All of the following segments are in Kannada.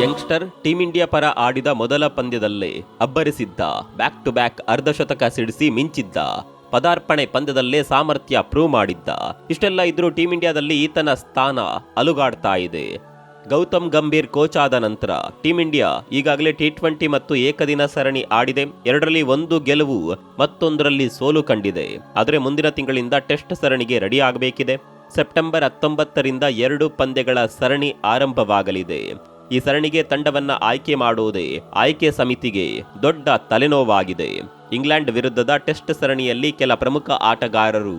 ಯಂಗ್ಸ್ಟರ್ ಟೀಂ ಇಂಡಿಯಾ ಪರ ಆಡಿದ ಮೊದಲ ಪಂದ್ಯದಲ್ಲೇ ಅಬ್ಬರಿಸಿದ್ದ, ಬ್ಯಾಕ್ ಟು ಬ್ಯಾಕ್ ಅರ್ಧಶತಕ ಸಿಡಿಸಿ ಮಿಂಚಿದ್ದ, ಪದಾರ್ಪಣೆ ಪಂದ್ಯದಲ್ಲೇ ಸಾಮರ್ಥ್ಯ ಪ್ರೂವ್ ಮಾಡಿದ್ದ. ಇಷ್ಟೆಲ್ಲ ಇದ್ರೂ ಟೀಂ ಇಂಡಿಯಾದಲ್ಲಿ ಈತನ ಸ್ಥಾನ ಅಲುಗಾಡ್ತಾ ಇದೆ. ಗೌತಮ್ ಗಂಭೀರ್ ಕೋಚ್ ಆದ ನಂತರ ಟೀಂ ಇಂಡಿಯಾ ಈಗಾಗಲೇ ಟಿ ಟ್ವೆಂಟಿ ಮತ್ತು ಏಕದಿನ ಸರಣಿ ಆಡಿದೆ. ಎರಡರಲ್ಲಿ ಒಂದು ಗೆಲುವು, ಮತ್ತೊಂದರಲ್ಲಿ ಸೋಲು ಕಂಡಿದೆ. ಆದರೆ ಮುಂದಿನ ತಿಂಗಳಿಂದ ಟೆಸ್ಟ್ ಸರಣಿಗೆ ರೆಡಿ ಆಗಬೇಕಿದೆ. ಸೆಪ್ಟೆಂಬರ್ ಹತ್ತೊಂಬತ್ತರಿಂದ ಎರಡು ಪಂದ್ಯಗಳ ಸರಣಿ ಆರಂಭವಾಗಲಿದೆ. ಈ ಸರಣಿಗೆ ತಂಡವನ್ನ ಆಯ್ಕೆ ಮಾಡುವುದೇ ಆಯ್ಕೆ ಸಮಿತಿಗೆ ದೊಡ್ಡ ತಲೆನೋವಾಗಿದೆ. ಇಂಗ್ಲೆಂಡ್ ವಿರುದ್ಧದ ಟೆಸ್ಟ್ ಸರಣಿಯಲ್ಲಿ ಕೆಲ ಪ್ರಮುಖ ಆಟಗಾರರು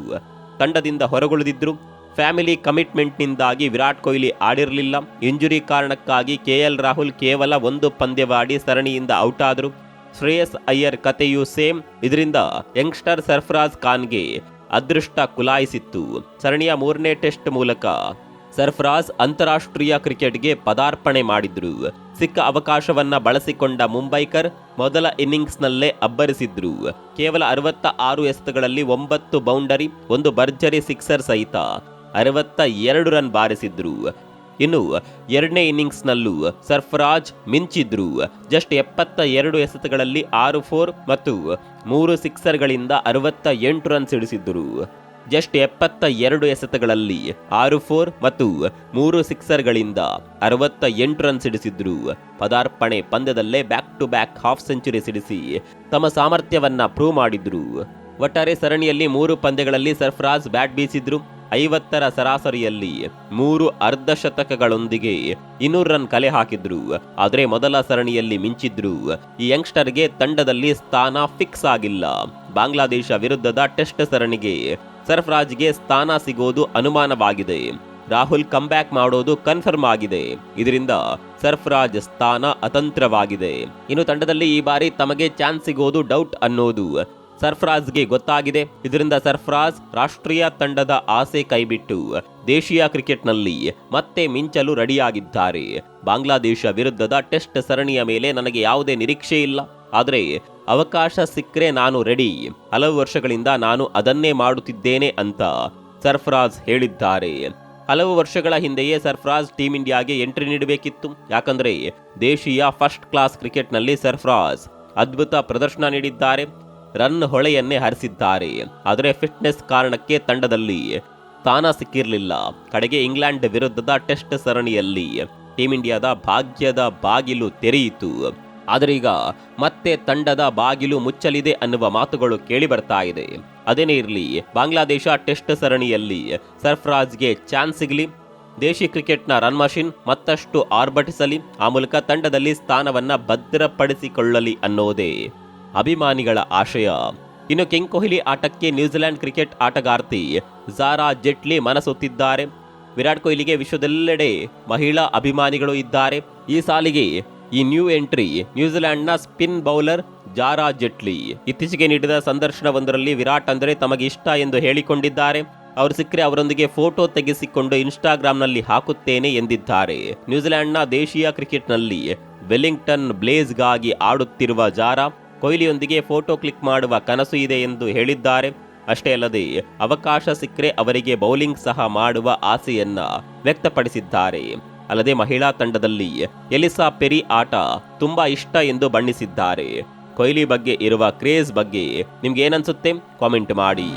ತಂಡದಿಂದ ಹೊರಗುಳಿದಿದ್ರು. ಫ್ಯಾಮಿಲಿ ಕಮಿಟ್ಮೆಂಟ್ನಿಂದಾಗಿ ವಿರಾಟ್ ಕೊಹ್ಲಿ ಆಡಿರಲಿಲ್ಲ. ಇಂಜುರಿ ಕಾರಣಕ್ಕಾಗಿ ಕೆಎಲ್ ರಾಹುಲ್ ಕೇವಲ ಒಂದು ಪಂದ್ಯವಾಡಿ ಸರಣಿಯಿಂದ ಔಟ್ ಆದರು ಶ್ರೇಯಸ್ ಅಯ್ಯರ್ ಕತೆಯೂ ಸೇಮ್. ಇದರಿಂದ ಯಂಗ್ಸ್ಟರ್ ಸರ್ಫರಾಜ್ ಖಾನ್ಗೆ ಅದೃಷ್ಟ ಕುಲಾಯಿಸಿತ್ತು. ಸರಣಿಯ ಮೂರನೇ ಟೆಸ್ಟ್ ಮೂಲಕ ಸರ್ಫರಾಜ್ ಅಂತಾರಾಷ್ಟ್ರೀಯ ಕ್ರಿಕೆಟ್ಗೆ ಪದಾರ್ಪಣೆ ಮಾಡಿದ್ರು. ಸಿಕ್ಕ ಅವಕಾಶವನ್ನ ಬಳಸಿಕೊಂಡ ಮುಂಬೈಕರ್ ಮೊದಲ ಇನ್ನಿಂಗ್ಸ್ನಲ್ಲೇ ಅಬ್ಬರಿಸಿದ್ರು. ಕೇವಲ ಅರವತ್ತ ಆರು ಎಸೆತಗಳಲ್ಲಿ ಒಂಬತ್ತು ಬೌಂಡರಿ, ಒಂದು ಭರ್ಜರಿ ಸಿಕ್ಸರ್ ಸಹಿತ ಅರವತ್ತ ಎರಡು ರನ್ ಬಾರಿಸಿದ್ರು. ಇನ್ನು ಎರಡನೇ ಇನ್ನಿಂಗ್ಸ್ನಲ್ಲೂ ಸರ್ಫರಾಜ್ ಮಿಂಚಿದ್ರು. ಜಸ್ಟ್ ಎಪ್ಪತ್ತ ಎರಡು ಎಸೆತಗಳಲ್ಲಿ ಆರು, ಫೋರ್ ಮತ್ತು ಮೂರು ಸಿಕ್ಸರ್ಗಳಿಂದ ಅರವತ್ತ ಎಂಟು ರನ್ ಸಿಡಿಸಿದ್ರು ಜಸ್ಟ್ ಎಪ್ಪತ್ತ ಎರಡು ಎಸೆತಗಳಲ್ಲಿ ಆರು ಫೋರ್ ಮತ್ತು ಮೂರು ಸಿಕ್ಸರ್ಗಳಿಂದ ಅರವತ್ತ ಎಂಟು ರನ್ ಸಿಡಿಸಿದ್ರು. ಪದಾರ್ಪಣೆ ಪಂದ್ಯದಲ್ಲೇ back to back half century ಸಿಡಿಸಿ ತಮ್ಮ ಸಾಮರ್ಥ್ಯವನ್ನ ಪ್ರೂವ್ ಮಾಡಿದ್ರು. ಒಟ್ಟಾರೆ ಸರಣಿಯಲ್ಲಿ ಮೂರು ಪಂದ್ಯಗಳಲ್ಲಿ ಸರ್ಫರಾಜ್ ಬ್ಯಾಟ್ ಬೀಸಿದ್ರು. ಐವತ್ತರ ಸರಾಸರಿಯಲ್ಲಿ ಮೂರು ಅರ್ಧ ಶತಕಗಳೊಂದಿಗೆ ಇನ್ನೂರು ರನ್ ಕಲೆ ಹಾಕಿದ್ರು. ಆದರೆ ಮೊದಲ ಸರಣಿಯಲ್ಲಿ ಮಿಂಚಿದ್ರು. ಈ ಯಂಗ್ಸ್ಟರ್ಗೆ ತಂಡದಲ್ಲಿ ಸ್ಥಾನ ಫಿಕ್ಸ್ ಆಗಿಲ್ಲ. ಬಾಂಗ್ಲಾದೇಶ ವಿರುದ್ಧದ ಟೆಸ್ಟ್ ಸರಣಿಗೆ ಸರ್ಫರಾಜ್ಗೆ ಸ್ಥಾನ ಸಿಗೋದು ಅನುಮಾನವಾಗಿದೆ. ರಾಹುಲ್ ಕಂಬ್ಯಾಕ್ ಮಾಡೋದು ಕನ್ಫರ್ಮ್ ಆಗಿದೆ. ಇದರಿಂದ ಸರ್ಫರಾಜ್ ಸ್ಥಾನ ಅತಂತ್ರವಾಗಿದೆ. ಇನ್ನು ತಂಡದಲ್ಲಿ ಈ ಬಾರಿ ತಮಗೆ ಚಾನ್ಸ್ ಸಿಗೋದು ಡೌಟ್ ಅನ್ನೋದು ಸರ್ಫರಾಜ್ಗೆ ಗೊತ್ತಾಗಿದೆ. ಇದರಿಂದ ಸರ್ಫರಾಜ್ ರಾಷ್ಟ್ರೀಯ ತಂಡದ ಆಸೆ ಕೈಬಿಟ್ಟು ದೇಶೀಯ ಕ್ರಿಕೆಟ್ನಲ್ಲಿ ಮತ್ತೆ ಮಿಂಚಲು ರೆಡಿಯಾಗಿದ್ದಾರೆ. ಬಾಂಗ್ಲಾದೇಶ ವಿರುದ್ಧದ ಟೆಸ್ಟ್ ಸರಣಿಯ ಮೇಲೆ ನನಗೆ ಯಾವುದೇ ನಿರೀಕ್ಷೆ ಇಲ್ಲ. ಆದರೆ ಅವಕಾಶ ಸಿಕ್ಕರೆ ನಾನು ರೆಡಿ. ಹಲವು ವರ್ಷಗಳಿಂದ ನಾನು ಅದನ್ನೇ ಮಾಡುತ್ತಿದ್ದೇನೆ ಅಂತ ಸರ್ಫರಾಜ್ ಹೇಳಿದ್ದಾರೆ. ಹಲವು ವರ್ಷಗಳ ಹಿಂದೆಯೇ ಸರ್ಫರಾಜ್ ಟೀಮ್ ಇಂಡಿಯಾಗೆ ಎಂಟ್ರಿ ನೀಡಬೇಕಿತ್ತು. ಯಾಕಂದರೆ ದೇಶೀಯ ಫಸ್ಟ್ ಕ್ಲಾಸ್ ಕ್ರಿಕೆಟ್ನಲ್ಲಿ ಸರ್ಫರಾಜ್ ಅದ್ಭುತ ಪ್ರದರ್ಶನ ನೀಡಿದ್ದಾರೆ. ರನ್ ಹೊಳೆಯನ್ನೇ ಹರಿಸಿದ್ದಾರೆ. ಆದರೆ ಫಿಟ್ನೆಸ್ ಕಾರಣಕ್ಕೆ ತಂಡದಲ್ಲಿ ಸ್ಥಾನ ಸಿಕ್ಕಿರಲಿಲ್ಲ. ಕಡೆಗೆ ಇಂಗ್ಲೆಂಡ್ ವಿರುದ್ಧದ ಟೆಸ್ಟ್ ಸರಣಿಯಲ್ಲಿ ಟೀಮ್ ಇಂಡಿಯಾದ ಭಾಗ್ಯದ ಬಾಗಿಲು ತೆರೆಯಿತು. ಆದರೆ ಈಗ ಮತ್ತೆ ತಂಡದ ಬಾಗಿಲು ಮುಚ್ಚಲಿದೆ ಅನ್ನುವ ಮಾತುಗಳು ಕೇಳಿ ಬರ್ತಾ ಇದೆ. ಅದೇನೇ ಇರಲಿ, ಬಾಂಗ್ಲಾದೇಶ ಟೆಸ್ಟ್ ಸರಣಿಯಲ್ಲಿ ಸರ್ಫರಾಜ್ಗೆ ಚಾನ್ಸ್ ಸಿಗಲಿ. ದೇಶಿ ಕ್ರಿಕೆಟ್ನ ರನ್ ಮಷಿನ್ ಮತ್ತಷ್ಟು ಆರ್ಭಟಿಸಲಿ. ಆ ಮೂಲಕ ತಂಡದಲ್ಲಿ ಸ್ಥಾನವನ್ನ ಭದ್ರಪಡಿಸಿಕೊಳ್ಳಲಿ ಅನ್ನೋದೇ ಅಭಿಮಾನಿಗಳ ಆಶಯ. ಇನ್ನು ಕಿಂಗ್ ಕೊಹ್ಲಿ ಆಟಕ್ಕೆ ನ್ಯೂಜಿಲೆಂಡ್ ಕ್ರಿಕೆಟ್ ಆಟಗಾರ್ತಿ ಜಾರಾ ಜೆಟ್ಲಿ ಮನಸೊತ್ತಿದ್ದಾರೆ ವಿರಾಟ್ ಕೊಹ್ಲಿಗೆ ವಿಶ್ವದೆಲ್ಲೆಡೆ ಮಹಿಳಾ ಅಭಿಮಾನಿಗಳು ಇದ್ದಾರೆ. ಈ ಸಾಲಿಗೆ ಈ ನ್ಯೂ ಎಂಟ್ರಿ ನ್ಯೂಜಿಲೆಂಡ್ನ ಸ್ಪಿನ್ ಬೌಲರ್ ಜಾರಾ ಜೆಟ್ಲಿ ಇತ್ತೀಚೆಗೆ ನೀಡಿದ ಸಂದರ್ಶನವೊಂದರಲ್ಲಿ ವಿರಾಟ್ ಅಂದರೆ ತಮಗೆ ಇಷ್ಟ ಎಂದು ಹೇಳಿಕೊಂಡಿದ್ದಾರೆ. ಅವರು ಸಿಕ್ಕರೆ ಅವರೊಂದಿಗೆ ಫೋಟೋ ತೆಗೆಸಿಕೊಂಡು ಇನ್ಸ್ಟಾಗ್ರಾಂನಲ್ಲಿ ಹಾಕುತ್ತೇನೆ ಎಂದಿದ್ದಾರೆ. ನ್ಯೂಜಿಲೆಂಡ್ನ ದೇಶೀಯ ಕ್ರಿಕೆಟ್ನಲ್ಲಿ ವೆಲ್ಲಿಂಗ್ಟನ್ ಬ್ಲೇಸ್ಗಾಗಿ ಆಡುತ್ತಿರುವ ಜಾರಾ ಕೊಹ್ಲಿಯೊಂದಿಗೆ ಫೋಟೋ ಕ್ಲಿಕ್ ಮಾಡುವ ಕನಸು ಇದೆ ಎಂದು ಹೇಳಿದ್ದಾರೆ. ಅಷ್ಟೇ ಅಲ್ಲದೆ, ಅವಕಾಶ ಸಿಕ್ಕರೆ ಅವರಿಗೆ ಬೌಲಿಂಗ್ ಸಹ ಮಾಡುವ ಆಸೆಯನ್ನ ವ್ಯಕ್ತಪಡಿಸಿದ್ದಾರೆ. ಅಲ್ಲದೆ ಮಹಿಳಾ ತಂಡದಲ್ಲಿ ಎಲಿಸಾ ಪೆರಿ ಆಟ ತುಂಬಾ ಇಷ್ಟ ಎಂದು ಬಣ್ಣಿಸಿದ್ದಾರೆ. ಕೊಹ್ಲಿ ಬಗ್ಗೆ ಇರುವ ಕ್ರೇಜ್ ಬಗ್ಗೆ ನಿಮ್ಗೆ ಏನನ್ಸುತ್ತೆ ಕಾಮೆಂಟ್ ಮಾಡಿ.